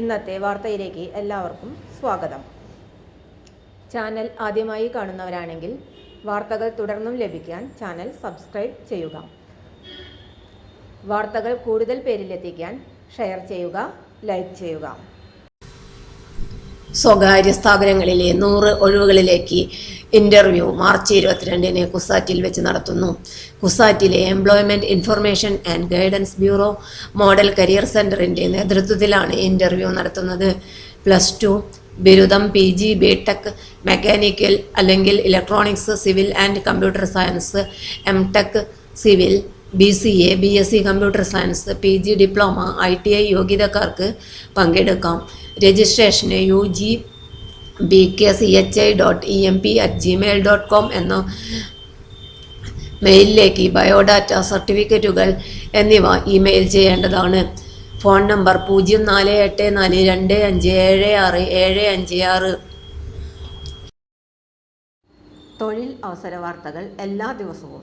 ഇന്നത്തെ വാർത്തയിലേക്ക് എല്ലാവർക്കും സ്വാഗതം. ചാനൽ ആദ്യമായി കാണുന്നവരാണെങ്കിൽ വാർത്തകൾ തുടർന്നും ലഭിക്കാൻ ചാനൽ സബ്സ്ക്രൈബ് ചെയ്യുക. വാർത്തകൾ കൂടുതൽ പേരിലെത്തിക്കാൻ ഷെയർ ചെയ്യുക ലൈക്ക് ചെയ്യുക. സ്വകാര്യ സ്ഥാപനങ്ങളിലെ നൂറ് ഒഴിവുകളിലേക്ക് ഇന്റർവ്യൂ മാർച്ച് ഇരുപത്തിരണ്ടിന് കുസാറ്റിൽ വെച്ച് നടത്തുന്നു. കുസാറ്റിലെ employment information and guidance bureau model career സെന്ററിന്റെ നേതൃത്വത്തിലാണ് ഇന്റർവ്യൂ നടത്തുന്നത്. പ്ലസ് ടു ബിരുദം P G B tech mechanical അല്ലെങ്കിൽ electronics civil and computer science M tech civil B C A B S C computer science P G diploma I T I യോഗ്യതക്കാർക്ക് പങ്കെടുക്കാം. Registration U G B K C H I dot E M P at Gmail dot com എന്ന മെയിലിലേക്ക് biodata സർട്ടിഫിക്കറ്റുകൾ എന്നിവ email ചെയ്യേണ്ടതാണ്. Phone number പൂജ്യം നാല് എട്ട് നാല് രണ്ട് അഞ്ച് ഏഴ് ആറ് ഏഴ് അഞ്ച് ആറ്. തൊഴിൽ അവസര വാർത്തകൾ എല്ലാ ദിവസവും